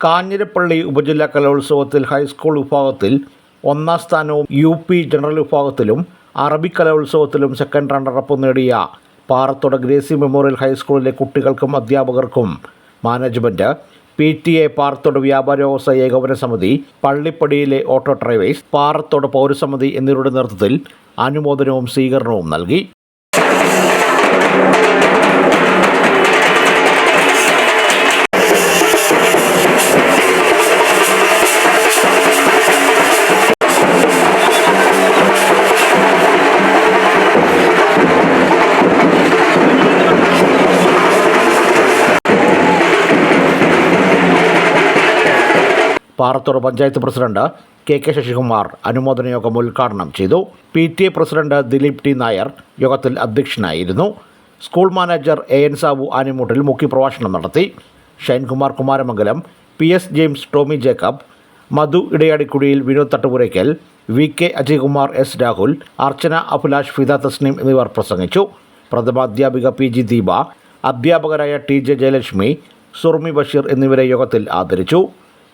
കാഞ്ഞിരപ്പള്ളി ഉപജില്ലാ കലോത്സവത്തിൽ ഹൈസ്കൂൾ വിഭാഗത്തിൽ ഒന്നാം സ്ഥാനവും യു പി ജനറൽ വിഭാഗത്തിലും അറബി കലോത്സവത്തിലും സെക്കൻഡ് റണ്ണറപ്പ് നേടിയ പാറത്തോട് ഗ്രേസി മെമ്മോറിയൽ ഹൈസ്കൂളിലെ കുട്ടികൾക്കും അധ്യാപകർക്കും. Management P T A Parathode വ്യാപാര വ്യവസായ ഏകോപന സമിതി പള്ളിപ്പടിയിലെ ഓട്ടോ ഡ്രൈവേഴ്സ് പാറത്തോട് പൗരസമിതി എന്നിവരുടെ നേതൃത്വത്തിൽ അനുമോദനവും സ്വീകരണവും നൽകി. Parathode panchayat president K K Sasikumar അനുമോദന യോഗം ഉദ്ഘാടനം ചെയ്തു. P T A president Dileep T Nair യോഗത്തിൽ അധ്യക്ഷനായിരുന്നു. School manager A N Sabu Animoottil മുഖ്യപ്രഭാഷണം നടത്തി. Shinekumar Kumaramangalam P S James Tommy Jacob Madhu Idayadikkudiyil Vinod Thattupurackal V K Ajaykumar S Rahul Archana Abhilash Fida Thasneem എന്നിവർ പ്രസംഗിച്ചു. പ്രഥമാധ്യാപിക P G Deepa അധ്യാപകരായ T J Jayalakshmi Surmi Basheer എന്നിവരെ യോഗത്തിൽ ആദരിച്ചു.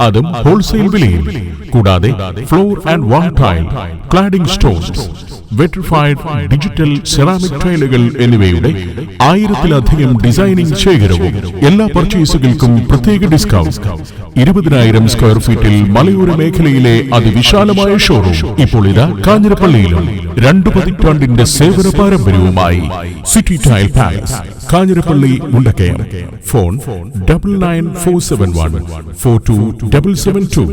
അതും ഹോൾസെയിൽ വിലയിൽ. കൂടാതെ floor and wall tile cladding stones vitrified digital ceramic ടൈലുകൾ എന്നിവയുടെ ആയിരത്തിലധികം ഡിസൈനിങ് ശേഖരവും എല്ലാ പർച്ചേസുകൾക്കും പ്രത്യേക ഡിസ്കൗണ്ട് ഇരുപതിനായിരം സ്ക്വയർ ഫീറ്റിൽ മലയോര മേഖലയിലെ അതിവിശാലമായ ഷോറൂം ഇപ്പോൾ ഇതാ കാഞ്ഞിരപ്പള്ളിയിലും രണ്ടു പതിറ്റാണ്ടിന്റെ സേവന പാരമ്പര്യവുമായി city tile palace Kanjirappally Mundakayam. Phone double nine four seven one four two double seven two